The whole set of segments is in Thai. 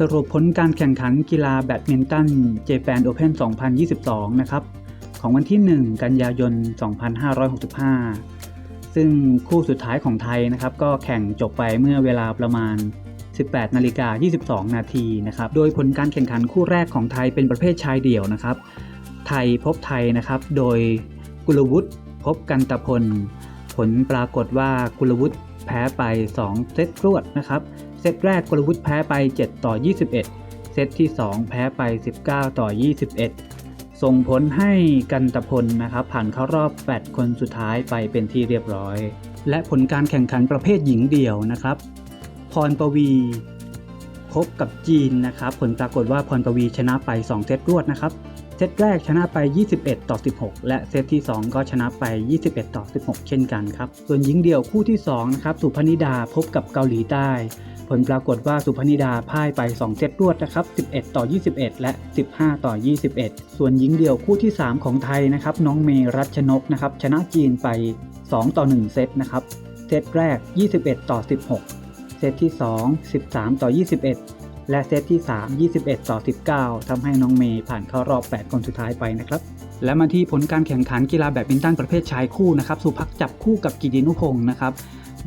สรุปผลการแข่งขันกีฬาแบดมินตันเจแปนโอเพน2022 นะครับ ของวันที่ 1 กันยายน 2565 ซึ่งคู่สุดท้ายของไทยนะครับ ก็แข่งจบไปเมื่อเวลาประมาณ 18 นาฬิกา 22 นาทีนะครับ โดยผลการแข่งขันคู่แรกของไทยเป็นประเภทชายเดี่ยวนะครับ ไทยพบไทยนะครับ โดยกุลวุฒิพบกันตะพล ผลปรากฏว่ากุลวุฒิ แพ้ไป 2 เซตรวดนะครับ เซตแรกกลวุฒิแพ้ไป 7 ต่อ 21 เซตที่ 2 แพ้ไป 19 ต่อ 21 ส่งผลให้กันตะพลนะครับผ่านเข้ารอบ 8 คนสุดท้ายไปเป็นที่เรียบร้อย และผลการแข่งขันประเภทหญิงเดี่ยวนะครับ พรปวี พบกับจีนนะครับ ผลปรากฏว่าพรปวีชนะไป 2 เซตรวดนะครับ เซตแรกชนะไป 21 ต่อ 16 และเซตที่ 2 ก็ชนะไป 21 ต่อ 16 เช่นกันครับ ส่วนหญิงเดี่ยวคู่ที่2นะครับสุพนิดาพบกับเกาหลีใต้ ผลปรากฏว่าสุพนิดาพ่ายไป 2 เซตรวดนะครับ 11 ต่อ 21 และ 15 ต่อ 21 ส่วนหญิงเดี่ยวคู่ที่ 3 ของไทยนะครับน้องเมรัชนกนะครับชนะจีนไป 2 ต่อ 1 เซตนะครับ เซตแรก 21 ต่อ 16 ซตที่ 2 13 ต่อ 21 และเซตที่ 3 21 ต่อ 19ทำให้น้องเมย์ผ่านเข้ารอบ 8 คนสุดท้ายไปนะครับ และมาที่ผลการแข่งขันกีฬาแบดมินตันประเภทชายคู่นะครับ สุภักจับคู่กับกิตินุพงศ์นะครับ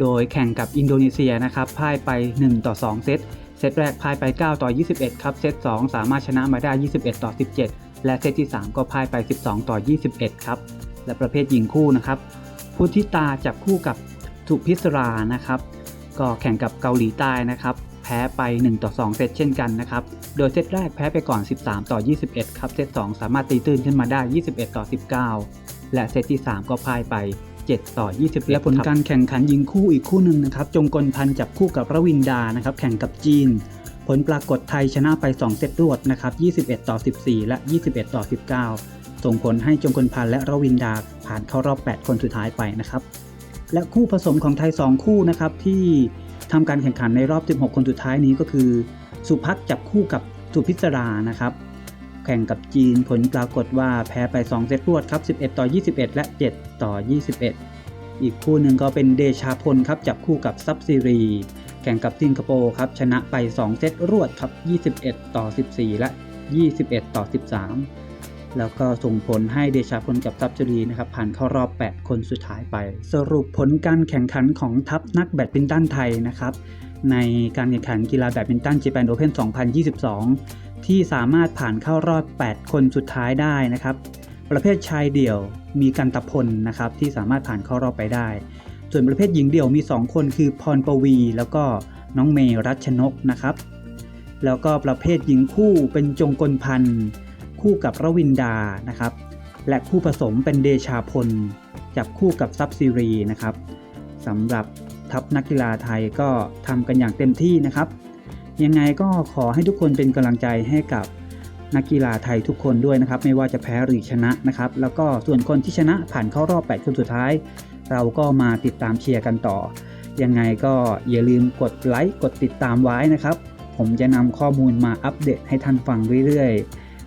โดยแข่งกับอินโดนีเซียนะครับพ่ายไป 1 ต่อ 2 เซต เซตแรกพ่ายไป 9 ต่อ 21 ครับ เซต 2 สามารถชนะมาได้ 21 ต่อ 17 และเซตที่ 3 ก็พ่ายไป 12 ต่อ 21 ครับ และประเภทหญิงคู่นะครับ พุทธิตาจับคู่กับสุพิศรานะครับ ก็แข่งกับเกาหลีใต้นะครับ แพ้ไป 1 ต่อ 2 เซตเช่นกันนะครับ โดยเซตแรกแพ้ไปก่อน 13 ต่อ 21 ครับ เซต 2 สามารถตีตื้นขึ้นมาได้ 21 ต่อ 19 และเซตที่ 3 ก็พ่ายไป 7 ต่อ21และผลการแข่งขันยิงคู่อีกคู่หนึ่งนะครับ จงกลพันธ์จับคู่กับระวินดานะครับ แข่งกับจีน ผลปรากฏไทยชนะไป 2 เซตรวดนะครับ 21 ต่อ 14 และ 21 ต่อ 19 ส่งผลให้จงกลพันธ์และระวินดาผ่านเข้ารอบ 8 คนสุดท้ายไปนะครับ และคู่ผสมของไทย 2 คู่นะครับที่ทำการแข่งขันในรอบ 16 คนสุดท้ายนี้ก็คือ สุพัฒจับคู่กับสุพิศรานะครับ แข่งกับจีนผลปรากฏว่าแพ้ไป 2 เซตรวดครับ 11 ต่อ 21 และ 7 ต่อ 21 อีกคู่หนึ่งก็เป็นเดชาพลครับจับคู่กับซับซีรี แข่งกับสิงคโปร์ครับชนะไป 2 เซตรวดครับ 21 ต่อ 14 และ 21 ต่อ 13 แล้วก็ส่งผลให้เดชาพลกับซับซีรีนะครับผ่านเข้ารอบ 8 คนสุดท้ายไป สรุปผลการแข่งขันของทัพนักแบดมินตันไทยนะครับในการแข่งขันกีฬาแบดมินตัน Japan Open 2022 ที่สามารถผ่านเข้ารอบ 8 คนสุดท้ายได้นะครับ ประเภทชายเดี่ยวมีกันตะพลนะครับที่สามารถผ่านเข้ารอบไปได้ ส่วนประเภทหญิงเดี่ยวมี 2 คนคือพรปวี แล้วก็น้องเมรัชนกนะครับ แล้วก็ประเภทหญิงคู่เป็นจงกลพันธ์ คู่กับระวินดานะครับ และคู่ผสมเป็นเดชาพล จับคู่กับซับซีรีนะครับสำหรับทัพนักกีฬาไทยก็ทำกันอย่างเต็มที่นะครับ ยังไงก็ขอให้ทุกคนเป็นกำลังใจให้กับนักกีฬาไทยทุกคนด้วยนะครับ ไม่ว่าจะแพ้หรือชนะนะครับ แล้วก็ส่วนคนที่ชนะผ่านเข้ารอบ 8 คนสุดท้าย เราก็มาติดตามเชียร์กันต่อ ยังไงก็อย่าลืมกดไลค์กดติดตามไว้นะครับ ผมจะนำข้อมูลมาอัปเดตให้ท่านฟังเรื่อยๆ